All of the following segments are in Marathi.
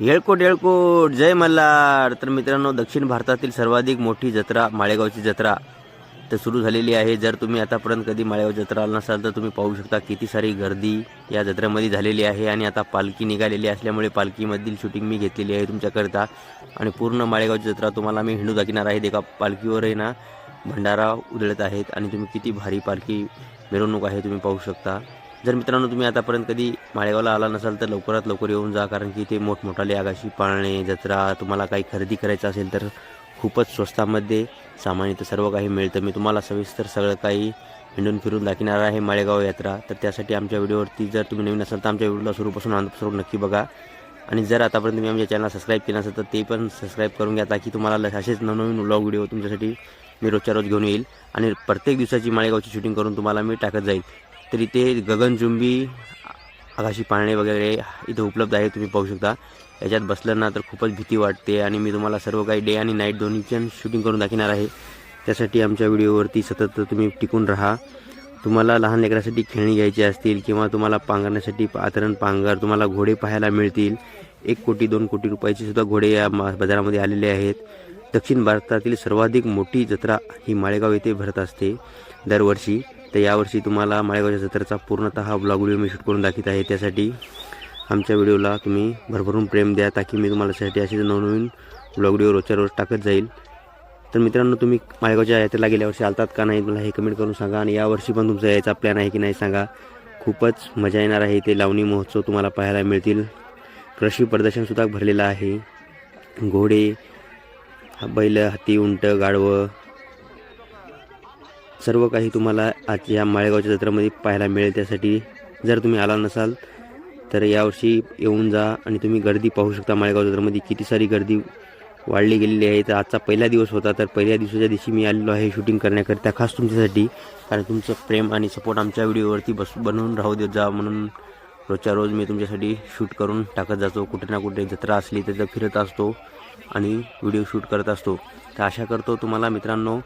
येळकोट येळकोट. जय मल्हार. तर मित्रांनो दक्षिण भारतातील सर्वाधिक मोठी जत्रा माळेगावची जत्रा तर सुरू झालेली आहे. जर तुम्ही आतापर्यंत कधी माळेगाव जत्रा आला नसाल तर तुम्ही पाहू शकता किती सारी गर्दी या जत्रेमध्ये झालेली आहे आणि आता पालखी निघालेली असल्यामुळे पालखीमधील शूटिंग मी घेतलेली आहे तुमच्याकरिता. आणि पूर्ण माळेगावची जत्रा तुम्हाला मी हिंडू दाखिणार आहे. एका पालखीवरही ना भंडारा उधळत आहेत आणि तुम्ही किती भारी पालखी मिरवणूक आहे तुम्ही पाहू शकता. जर मित्रांनो तुम्ही आतापर्यंत कधी माळेगावला आला नसाल तर लवकरात लवकर येऊन जा कारण की इथे मोठमोठाले आगाशी पाळणे जत्रा तुम्हाला काही खरेदी करायचं असेल तर खूपच स्वस्तामध्ये सामान इथं सर्व काही मिळतं. मी तुम्हाला सविस्तर सगळं काही हिंडून फिरून दाखवणार आहे माळेगाव यात्रा. तर त्यासाठी आमच्या व्हिडिओवरती जर तुम्ही नवीन असाल तर आमच्या व्हिडिओला सुरूपासून स्वरूप नक्की बघा. आणि जर आतापर्यंत तुम्ही आमच्या चॅनल सबस्क्राईब केलं असेल तर ते पण सबस्क्राईब करून घ्या ताकी तुम्हाला असेच नवनवीन व्लॉग व्हिडिओ तुमच्यासाठी मी रोजच्या रोज घेऊन येईल. आणि प्रत्येक दिवसाची माळेगावची शूटिंग करून तुम्हाला मी टाकत जाईल. तर इथे गगनचुंबी आकाशी पाळणे वगैरे इथे उपलब्ध आहे तुम्ही पाहू शकता. याच्यात बसलं ना तर खूपच भीती वाटते आणि मी तुम्हाला सर्व काही डे आणि नाईट दोन्हीच्या शूटिंग करून दाखवणार आहे. त्यासाठी आमच्या व्हिडिओवरती सतत तुम्ही टिकून राहा. तुम्हाला लहान लेकरासाठी खेळणी घ्यायची असतील किंवा तुम्हाला पांघरण्यासाठी आतरण पांघर तुम्हाला घोडे पाहायला मिळतील. एक कोटी दोन कोटी रुपयाचे सुद्धा घोडे या मा- बाजारामध्ये आलेले आहेत. दक्षिण भारतातील सर्वाधिक मोठी जत्रा ही माळेगाव येथे भरत असते दरवर्षी. तर यावर्षी तुम्हाला माळेगावच्या जत्रेचा पूर्णतः ब्लॉग व्हिडिओ मी शूट करून दाखवत आहे. त्यासाठी आमच्या व्हिडिओला तुम्ही भरभरून प्रेम द्या ताकी मी तुम्हाला त्यासाठी असे नवनवीन ब्लॉग व्हिडिओ रोजच्या रोज टाकत जाईल. तर मित्रांनो तुम्ही माळेगावच्या यात्रेला गेल्या वर्षी आलतात का नाही मला हे कमेंट करून सांगा. आणि यावर्षी पण तुमचा यायचा प्लॅन आहे की नाही सांगा. खूपच मजा येणार आहे इथे. लावणी महोत्सव तुम्हाला पाहायला मिळतील. कृषी प्रदर्शनसुद्धा भरलेलं आहे. घोडे बैल हत्ती उंट गाढवं सर्व काही तुम्हाला आज या माळेगावच्या जत्रेमध्ये पाहायला मिळेल. त्यासाठी जर तुम्ही आला नसाल तर यावर्षी येऊन जा आणि तुम्ही गर्दी पाहू शकता माळेगाव जत्रेमध्ये. किती सारी गर्दी वाढली गेलेली आहे. तर आजचा पहिला दिवस होता तर पहिल्या दिवसाच्या दिवशी मी आलेलो आहे शूटिंग करण्याकरिता खास तुमच्यासाठी. कारण तुमचं प्रेम आणि सपोर्ट आमच्या व्हिडिओवरती बस बनवून राहू देत जा म्हणून रोजच्या रोज मी तुमच्यासाठी शूट करून टाकत जातो. कुठे ना कुठे जत्रा असली तर फिरत असतो आणि व्हिडिओ शूट करत असतो. तर आशा करतो तुम्हाला मित्रांनो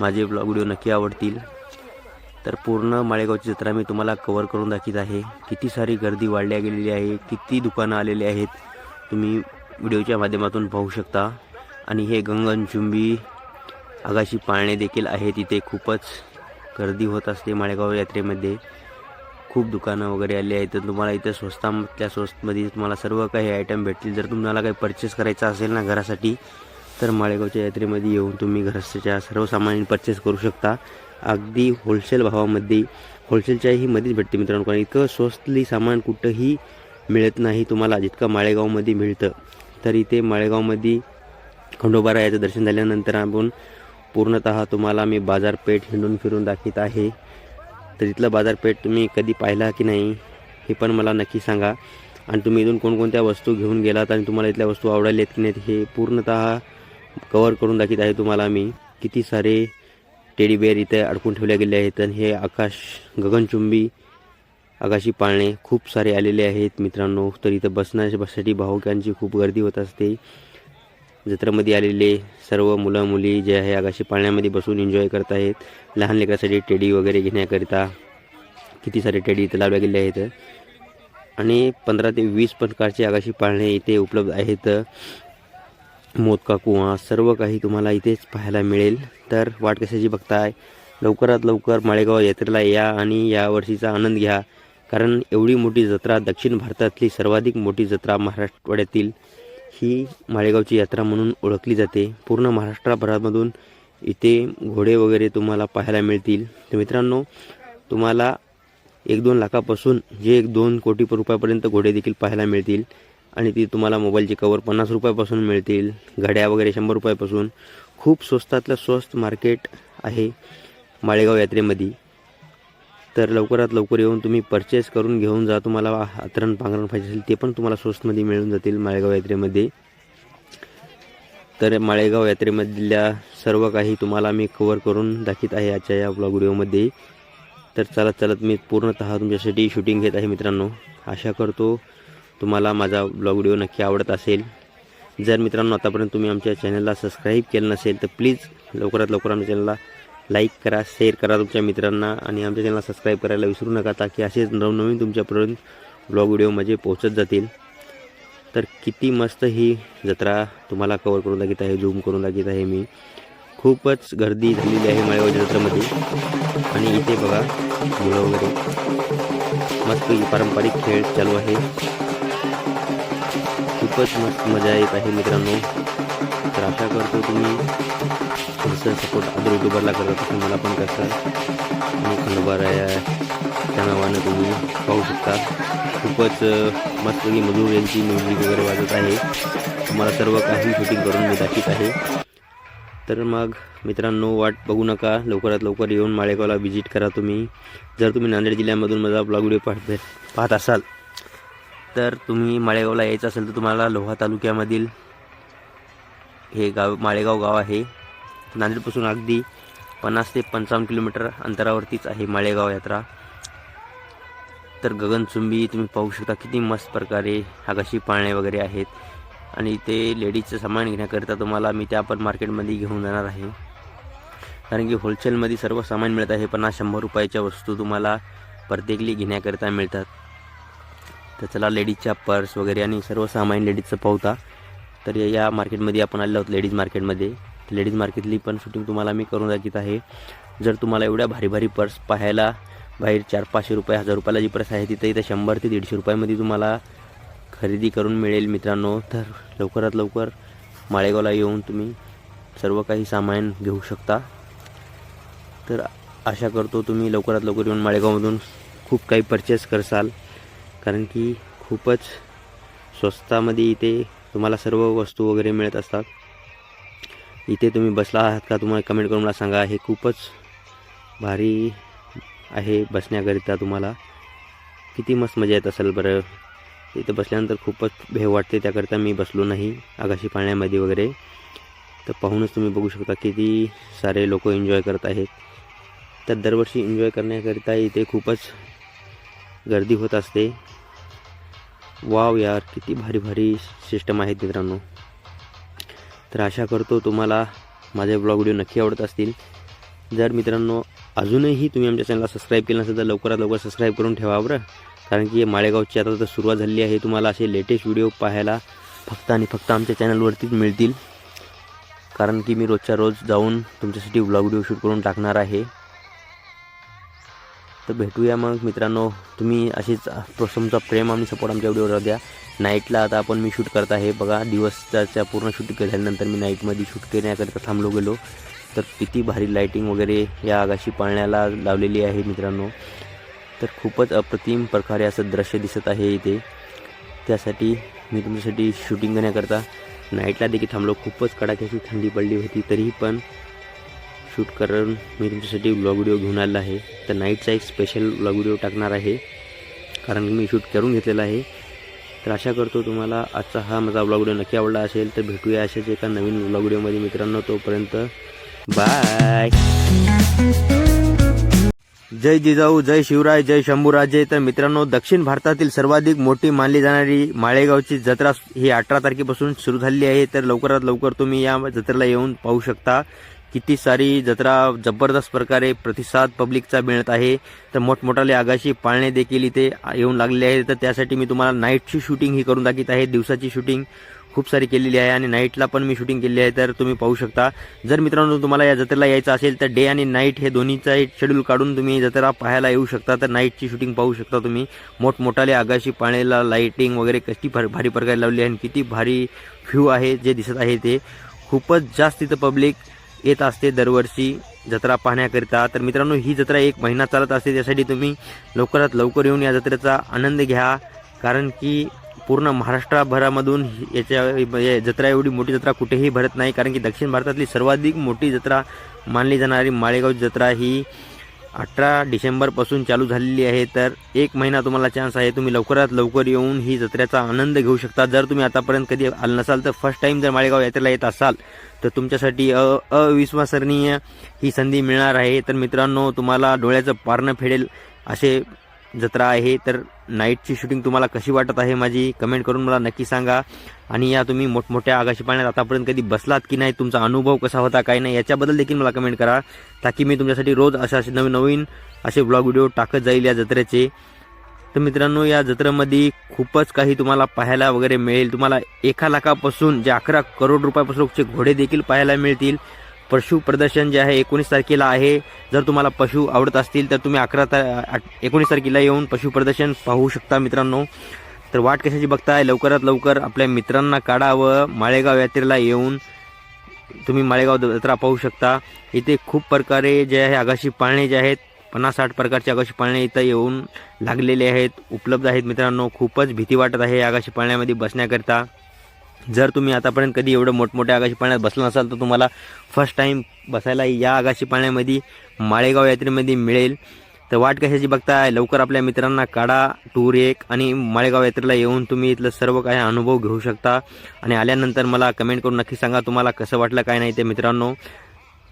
माझे ब्लॉग व्हिडिओ नक्की आवडतील. तर पूर्ण माळेगावची जत्रा मी तुम्हाला कवर करून दाखवत आहे. किती सारी गर्दी वाढल्या गेलेली आहे किती दुकानं आलेली आहेत तुम्ही व्हिडिओच्या माध्यमातून पाहू शकता. आणि हे गंगनचुंबी आगाशी पाळणे देखील आहे तिथे खूपच गर्दी होत असते माळेगाव यात्रेमध्ये. खूप दुकानं वगैरे आली आहेत. तर तुम्हाला इथे स्वस्तातल्या स्वस्तमध्ये तुम्हाला सर्व काही आयटम भेटतील. जर तुम्हाला काही परचेस करायचं असेल ना घरासाठी तर माळेगावच्या यात्रेमध्ये येऊन तुम्ही घराच्या सर्व सामान परचेस करू शकता. अगदी होलसेल भावामध्ये होलसेलच्याही मध्येच भेटते मित्रांनो कारण इतकं स्वस्तली सामान कुठंही मिळत नाही तुम्हाला जितकं माळेगावमध्ये मिळतं. तर इथे माळेगावमध्ये खंडोबारा याचं दर्शन झाल्यानंतर आपण पूर्णतः तुम्हाला मी बाजारपेठ हिंडून फिरून दाखवित आहे. तर इथलं बाजारपेठ तुम्ही कधी पाहिला की नाही हे पण मला नक्की सांगा. आणि तुम्ही इथून कोणकोणत्या वस्तू घेऊन गेलात आणि तुम्हाला इथल्या वस्तू आवडल्यात की नाहीत हे पूर्णतः कवर करून दाखवत आहे तुम्हाला मी. किती सारे टेडी बेअर इथे अडकून ठेवले गेले आहेत आणि हे आकाश गगनचुंबी आकाशी पाळणे खूप सारे आलेले आहेत मित्रांनो. तर इथं बसण्याच्या बससाठी भावकांची खूप गर्दी होत असते. जत्रेमध्ये आलेले सर्व मुलं मुली जे आहे आकाशी पाळण्यामध्ये बसून एन्जॉय करत आहेत. लहान लेकरासाठी टेडी वगैरे घेण्याकरिता किती सारे टेडी इथं लावले गेले आहेत. आणि पंधरा ते वीस प्रकारचे आकाशी पाळणे इथे उपलब्ध आहेत. मोदका कुवा सर्व काही तुम्हाला इथेच पाहायला मिळेल. तर वाट कशाची बघताय? लवकरात लवकर माळेगाव यात्रेला या आणि या वर्षीचा आनंद घ्या. कारण एवढी मोठी जत्रा दक्षिण भारतातली सर्वाधिक मोठी जत्रा महाराष्ट्रवाड्यातील ही माळेगावची यात्रा म्हणून ओळखली जाते. पूर्ण महाराष्ट्राभरामधून इथे घोडे वगैरे तुम्हाला पाहायला मिळतील. तर मित्रांनो तुम्हाला एक दोन लाखापासून जे एक दोन कोटी रुपयापर्यंत घोडे देखील पाहायला मिळतील. आणि ती तुम्हाला मोबाईलची कवर पन्नास रुपयापासून मिळतील घड्या वगैरे शंभर रुपयापासून. खूप स्वस्तातलं स्वस्त मार्केट आहे माळेगाव यात्रेमध्ये. तर लवकरात लवकर येऊन तुम्ही परचेस करून घेऊन जा तुम्हाला आतरण पांघरण पाहिजे असेल ते पण तुम्हाला स्वस्तमध्ये मिळून जातील माळेगाव यात्रेमध्ये. तर माळेगाव यात्रेमधल्या सर्व काही तुम्हाला मी कवर करून दाखीत आहे आजच्या या ब्लॉग व्हिडिओमध्ये तर चालत चालत मी पूर्णतः तुमच्यासाठी शूटिंग घेत आहे मित्रांनो. आशा करतो तुम्हाला माझा ब्लॉग व्हिडिओ नक्की आवडत असेल. जर मित्रांनो आतापर्यंत तुम्ही आमच्या चॅनलला सबस्क्राईब केलं नसेल तर प्लीज लवकरात लवकर आमच्या चॅनलला लाईक करा शेअर करा तुमच्या मित्रांना आणि आमच्या चॅनलला सबस्क्राईब करायला विसरू नका ताकी असेच नवनवीन तुमच्यापर्यंत ब्लॉग व्हिडिओ म्हणजे पोहोचत जातील. तर किती मस्त ही जत्रा तुम्हाला कवर करून दाखवत आहे झूम करून दाखवत आहे मी. खूपच गर्दी झालेली आहे माळेगावच्या जत्रेमध्ये. आणि इथे बघा मुलं वगैरे. मस्त पारंपरिक खेळ चालू आहे. खूपच मस्त मजा येत आहे मित्रांनो. तर आशा करतो तुम्ही थोडंसं सपोर्ट अदर युट्यूबरला करत तसं मला पण करता. आणि खंडोबारा या त्या नावानं तुम्ही पाहू शकता. खूपच मस्त मस्तपैकी मधुर यांची म्युझिक वगैरे वाजत आहे. तुम्हाला सर्व काही शूटिंग करून मी दाखवित आहे. तर मग मित्रांनो वाट बघू नका. लवकरात लवकर येऊन माळेगावला व्हिजिट करा तुम्ही. जर तुम्ही नांदेड जिल्ह्यामधून माझा ब्लॉग व्हिडिओ पाहत पाहत असाल तर तुम्ही माळेगावला यायचं असेल तर तुम्हाला लोहा तालुक्यामधील हे गाव माळेगाव गाव आहे. नांदेडपासून अगदी पन्नास ते पंचावन्न किलोमीटर अंतरावरतीच आहे माळेगाव यात्रा. तर गगनचुंबी तुम्ही पाहू शकता किती मस्त प्रकारे आकाशी पाळणे वगैरे आहेत. आणि इथे लेडीजचं सामान घेण्याकरिता तुम्हाला मी त्या पण मार्केटमध्ये घेऊन जाणार आहे. कारण की होलसेलमध्ये सर्व सामान मिळत आहे पन्नास शंभर रुपयाच्या वस्तू तुम्हाला प्रत्येकली घेण्याकरिता मिळतात. तर चला लेडीजच्या पर्स वगैरे आणि सर्व सामान लेडीजचं पावता तर या- मार्केटमध्ये आपण आलेलो आहोत लेडीज मार्केटमध्ये लेडीज मार्केटली पण शूटिंग तुम्हाला मी करून दाखवत आहे. जर तुम्हाला एवढ्या भारी भारी पर्स पाहायला बाहेर चार पाचशे रुपये हजार रुपयाला जी पर्स आहे तिथे इथं शंभर ते दीडशे रुपयामध्ये तुम्हाला खरेदी करून मिळेल मित्रांनो. तर लवकरात लवकर माळेगावला येऊन तुम्ही सर्व काही सामान घेऊ शकता. तर आशा करतो तुम्ही लवकरात लवकर येऊन माळेगावमधून खूप काही परचेस करसाल. कारण की खूपच स्वस्तामध्ये इथे तुम्हाला सर्व वस्तू वगैरे मिळत असतात. इथे तुम्ही बसला आहात का तुम्हाला कमेंट करून मला सांगा. हे खूपच भारी आहे बसण्याकरिता तुम्हाला. किती मस्त मजा येत असेल बरं. इथे बसल्यानंतर खूपच भेव वाटते. त्याकरिता मी बसलो नाही आकाशी पाळण्यामध्ये वगैरे. तर पाहूनच तुम्ही बघू शकता किती सारे लोक एन्जॉय करत आहेत. तर दरवर्षी एन्जॉय करण्याकरिता इथे खूपच गर्दी होत असते. वाव यार किती भारी भारी सिस्टम आहेत मित्रांनो. तर आशा करतो तुम्हाला माझे ब्लॉग व्हिडिओ नक्की आवडत असतील. जर मित्रांनो अजूनही तुम्ही आमच्या चॅनलला सबस्क्राईब केलं नसेल तर लवकरात लवकर सबस्क्राईब करून ठेवा बरं. कारण की माळेगावची आता तर सुरुवात झाली आहे. तुम्हाला असे लेटेस्ट व्हिडिओ पाहायला फक्त आणि फक्त आमच्या चॅनलवरतीच मिळतील. कारण की मी रोजच्या रोज जाऊन तुमच्यासाठी ब्लॉग व्हिडिओ शूट करून टाकणार आहे. तर भेटूया मग. मित्रांनो तुम्ही अशीच तुमचा प्रेम आणि सपोर्ट आमच्या व्हिडिओवर द्या. नाईटला आता आपण मी शूट करत आहे. बघा दिवसाच्या पूर्ण शूट केल्यानंतर मी नाईटमध्ये शूट करण्याकरिता थांबलो गेलो. तर किती भारी लाईटिंग वगैरे या आगाशी पाळण्याला लावलेली आहे मित्रांनो. तर खूपच अप्रतिम प्रकारे असं दृश्य दिसत आहे इथे. त्यासाठी मी तुमच्यासाठी शूटिंग करण्याकरता नाईटला देखील थांबलो. खूपच कडाक्याची थंडी पडली होती तरीही पण शूट करून मी तुमच्यासाठी ब्लॉग व्हिडिओ घेऊन आलेला आहे. तर नाईटचा एक स्पेशल ब्लॉग व्हिडिओ टाकणार आहे. कारण मी शूट करून घेतलेला आहे. तर आशा करतो तुम्हाला आजचा हा माझा ब्लॉग व्हिडिओ नक्की आवडला असेल तर भेटूया अशाच एका नवीन ब्लॉग व्हिडिओमध्ये मित्रांनो. तोपर्यंत बाय जय जिजाऊ जय शिवराय जय शंभूराजे. तर मित्रांनो दक्षिण भारतातील सर्वाधिक मोठी मानली जाणारी माळेगावची जत्रा ही अठरा तारखेपासून सुरू झालेली आहे. तर लवकरात लवकर तुम्ही या जत्रेला येऊन पाहू शकता. किती सारी जत्रा जबरदस्त प्रकारे प्रतिसाद पब्लिकचा मिळत आहे. तर मोठमोठाले आगाशी पाळणे देखील इथे येऊन लागलेले आहे तर त्यासाठी मी तुम्हाला नाईटची शूटिंग ही करून दाखवित आहे. दिवसाची शूटिंग खूप सारी केलेली आहे आणि नाईटला पण मी शूटिंग केली आहे तर तुम्ही पाहू शकता. जर मित्रांनो तुम्हाला या जत्रेला यायचं असेल तर डे आणि नाईट हे दोन्हीचा एक शेड्यूल काढून तुम्ही जत्रा पाहायला येऊ शकता. तर नाईटची शूटिंग पाहू शकता तुम्ही. मोठमोठाले आगाशी पाण्याला लाईटिंग वगैरे कशी भारी भारी प्रकारे लावली आहे आणि किती भारी व्ह्यू आहे जे दिसत आहे ते. खूपच जास्त इथं पब्लिक येत असते दरवर्षी जत्रा पाहण्याकरिता. तर मित्रांनो ही जत्रा एक महिना चालत असते. त्यासाठी तुम्ही लवकरात लवकर येऊन या जत्रेचा आनंद घ्या. कारण की पूर्ण महाराष्ट्रभरामधून याच्या या जत्रा एवढी मोठी जत्रा कुठेही भरत नाही. कारण की दक्षिण भारतातली सर्वाधिक मोठी जत्रा मानली जाणारी माळेगाव जत्रा ही अठरा डिसेंबरपासून चालू झालेली आहे तर एक महिना तुम्हाला चान्स आहे. तुम्ही लवकरात लवकर येऊन ही जत्रेचा आनंद घेऊ शकता. जर तुम्ही आतापर्यंत कधी आलं नसाल तर फर्स्ट टाईम जर माळेगाव यात्रेला येत असाल तर तुमच्यासाठी अ अविश्वसनीय ही संधी मिळणार आहे. तर मित्रांनो तुम्हाला डोळ्याचं पारणं फेडेल असे जत्रा आहे. तर नाईटची शूटिंग तुम्हाला कशी वाटत आहे माझी? कमेंट करून मला नक्की सांगा. आणि या तुम्ही मोठमोठ्या आगाशी पाण्यात आतापर्यंत कधी बसलात की नाही? तुमचा अनुभव कसा होता काय नाही? याच्याबद्दल देखील मला कमेंट करा. ताकी मी तुमच्यासाठी रोज असे असे नवीन नवीन असे ब्लॉग व्हिडिओ टाकत जाईल या जत्रेचे. तर मित्रांनो या जत्रेमध्ये खूपच काही तुम्हाला पाहायला वगैरे मिळेल. तुम्हाला एका लाखापासून जे अकरा करोड रुपयापासूनचे घोडे देखील पाहायला मिळतील. पशु प्रदर्शन जे आहे एकोणीस तारखेला आहे. जर तुम्हाला पशु आवडत असतील तर तुम्ही अकरा ता एकोणीस तारखेला येऊन पशु प्रदर्शन पाहू शकता मित्रांनो. तर वाट कशाची बघताय? लवकरात लवकर आपल्या मित्रांना काढा व माळेगाव यात्रेला येऊन तुम्ही माळेगाव जत्रा पाहू शकता. इथे खूप प्रकारे जे आहे आगाशी पाळणे जे आहेत पन्नास साठ प्रकारचे आगाशी पाळणे इथं येऊन लागलेले आहेत उपलब्ध आहेत मित्रांनो. खूपच भीती वाटत आहे आगाशी पाळण्यामध्ये बसण्याकरिता. जर तुम्ही आतापर्यंत कधी एवढं मोठमोठ्या आगाशी पाण्यात बसला नसाल तर तुम्हाला फर्स्ट टाईम बसायला या आगाशी पाण्यामध्ये माळेगाव यात्रेमध्ये मिळेल. तर वाट कशाची बघताय? लवकर आपल्या मित्रांना काढा टूर एक आणि माळेगाव यात्रेला येऊन तुम्ही इथलं सर्व काही अनुभव घेऊ शकता. आणि आल्यानंतर मला कमेंट करून नक्की सांगा तुम्हाला कसं वाटलं काय नाही ते मित्रांनो.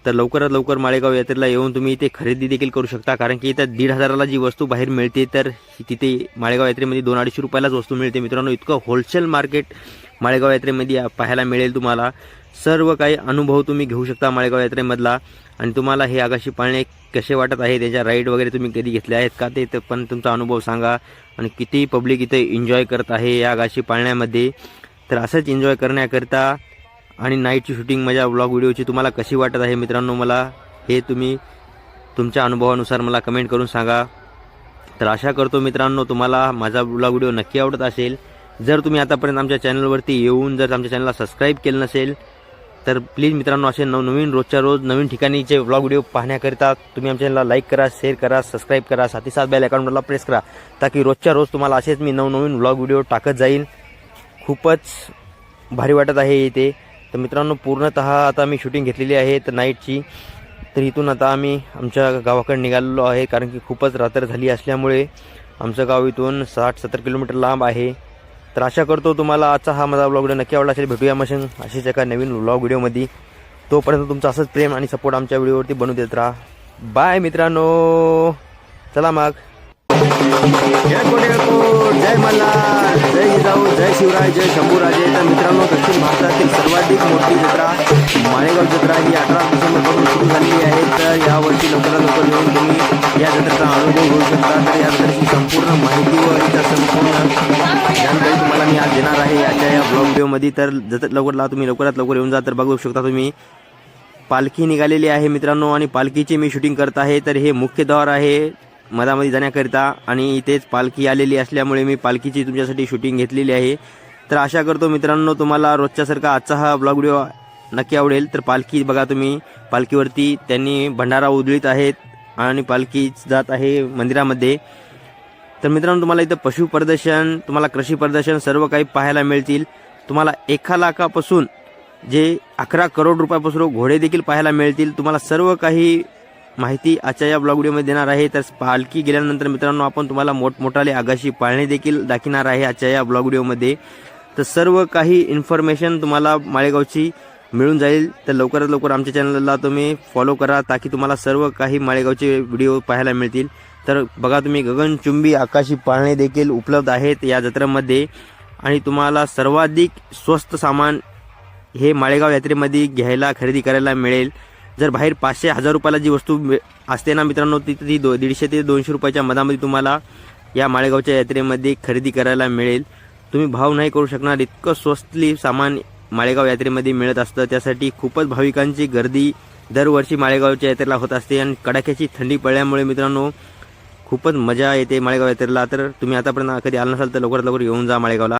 तर लवकरात लवकर माळेगाव यात्रेला येऊन तुम्ही इथे खरेदी देखील करू शकता. कारण की इथं दीड हजाराला जी वस्तू बाहेर मिळते तर तिथे माळेगाव यात्रेमध्ये दोन अडीचशे रुपयालाच वस्तू मिळते मित्रांनो. इतकं होलसेल मार्केट माळेगाव यात्रेमध्ये पाहायला मिळेल तुम्हाला. सर्व काही अनुभव तुम्ही घेऊ शकता माळेगाव यात्रेमधला. आणि तुम्हाला हे आगाशी पाळणे कसे वाटत आहे? त्याच्या राईड वगैरे तुम्ही कधी घेतले आहेत का? ते तर पण तुमचा अनुभव सांगा. आणि किती पब्लिक इथे एन्जॉय करत आहे या आगाशी पाळण्यामध्ये. तर असंच एन्जॉय करण्याकरिता आणि नाईटची शूटिंग माझ्या ब्लॉग व्हिडिओची तुम्हाला कशी वाटत आहे मित्रांनो मला हे तुम्ही तुमच्या अनुभवानुसार मला कमेंट करून सांगा. तर आशा करतो मित्रांनो तुम्हाला माझा ब्लॉग व्हिडिओ नक्की आवडत असेल. जर तुम्ही आतापर्यंत आमच्या चॅनलवरती येऊन जर आमच्या चॅनलला सबस्क्राईब केलं नसेल तर प्लीज मित्रांनो असे नवनवीन रोजच्या रोज नवीन ठिकाणीचे ब्लॉग व्हिडिओ पाहण्याकरिता तुम्ही आमच्या चॅनलला लाईक करा शेअर करा सबस्क्राईब करा साथी साथ बेल अकाउंटला प्रेस करा ताकी रोजच्या रोज तुम्हाला असेच मी नवनवीन व्लॉग व्हिडिओ टाकत जाईल. खूपच भारी वाटत आहे इथे. तर मित्रांनो पूर्णतः आता मी शूटिंग घेतलेली आहे तर नाईटची तर इथून आता आम्ही आमच्या गावाकडे निघालेलो आहे कारण की खूपच रात्र झाली असल्यामुळे आमचं गाव इथून साठ सत्तर किलोमीटर लांब आहे. तर आशा करतो तुम्हाला आजचा हा माझा ब्लॉग व्हिडिओ नक्की आवडला असेल भेटूया मशीन अशीच एका नवीन ब्लॉग व्हिडिओमध्ये तोपर्यंत तुमचं असंच प्रेम आणि सपोर्ट आमच्या व्हिडिओवरती बनवू देत राहा. बाय मित्रांनो. चला मग. जय मल्हार जय जिजाऊ जय शिवराय जय शंभूराजे. तर मित्रांनो दक्षिण भारतातील सर्वाधिक मोठी जत्रा माळेगाव जत्रा ही अठरा डिसेंबरपासून सुरू झालेली आहे. तर यावर्षी लवकरात लवकर येऊन तुम्ही या जत्रेचा अनुभव घेऊ शकता. तर या जत्रेची संपूर्ण माहिती व इतर संपूर्ण जानकारी तुम्हाला मी आज देणार आहे याच्या या ब्लॉग व्हिडिओमध्ये तर जत लवकरला तुम्ही लवकरात लवकर येऊन जा तर बघू शकता तुम्ही. पालखी निघालेली आहे मित्रांनो आणि पालखीची मी शूटिंग करत आहे. तर हे मुख्य द्वार आहे. मधामध्ये जाण्याकरिता आणि इथेच पालखी आलेली असल्यामुळे मी पालखीची तुमच्यासाठी शूटिंग घेतलेली आहे. तर आशा करतो मित्रांनो तुम्हाला रोजच्यासारखा आजचा हा ब्लॉग व्हिडिओ नक्की आवडेल. तर पालखी बघा तुम्ही पालखीवरती त्यांनी भंडारा उधळीत आहेत आणि पालखी जात आहे मंदिरामध्ये. तर मित्रांनो तुम्हाला इथं पशु प्रदर्शन तुम्हाला कृषी प्रदर्शन सर्व काही पाहायला मिळतील. तुम्हाला एका लाखापासून जे अकरा करोड रुपयापासून घोडे देखील पाहायला मिळतील. तुम्हाला सर्व काही माहिती आजच्या या ब्लॉग व्हिडिओमध्ये देणार आहे. तर पालखी गेल्यानंतर मित्रांनो आपण तुम्हाला मोठमोठाले आगाशी पाळणे देखील दाखिणार आहे आजच्या या ब्लॉग व्हिडिओमध्ये तर सर्व काही इन्फॉर्मेशन तुम्हाला माळेगावची मिळून जाईल. तर लवकरात लवकर आमच्या चॅनलला तुम्ही फॉलो करा ताकी तुम्हाला सर्व काही माळेगावचे व्हिडिओ पाहायला मिळतील. तर बघा तुम्ही गगनचुंबी आकाशी पाळणे देखील उपलब्ध आहेत या जत्रेमध्ये. आणि तुम्हाला सर्वाधिक स्वस्त सामान हे माळेगाव यात्रेमध्ये घ्यायला खरेदी करायला मिळेल. जर बाहेर पाचशे हजार रुपयाला जी वस्तू असते ना मित्रांनो ती ती दो दीडशे ते दोनशे रुपयाच्या मधामध्ये तुम्हाला या माळेगावच्या यात्रेमध्ये खरेदी करायला मिळेल. तुम्ही भाव नाही करू शकणार इतकं स्वस्तली सामान माळेगाव यात्रेमध्ये मिळत असतं. त्यासाठी खूपच भाविकांची गर्दी दरवर्षी माळेगावच्या यात्रेला होत असते आणि कडाक्याची थंडी पडल्यामुळे मित्रांनो खूपच मजा येते माळेगाव यात्रेला. तर तुम्ही आतापर्यंत कधी आला नसाल तर लवकरात लवकर येऊन जा माळेगावला.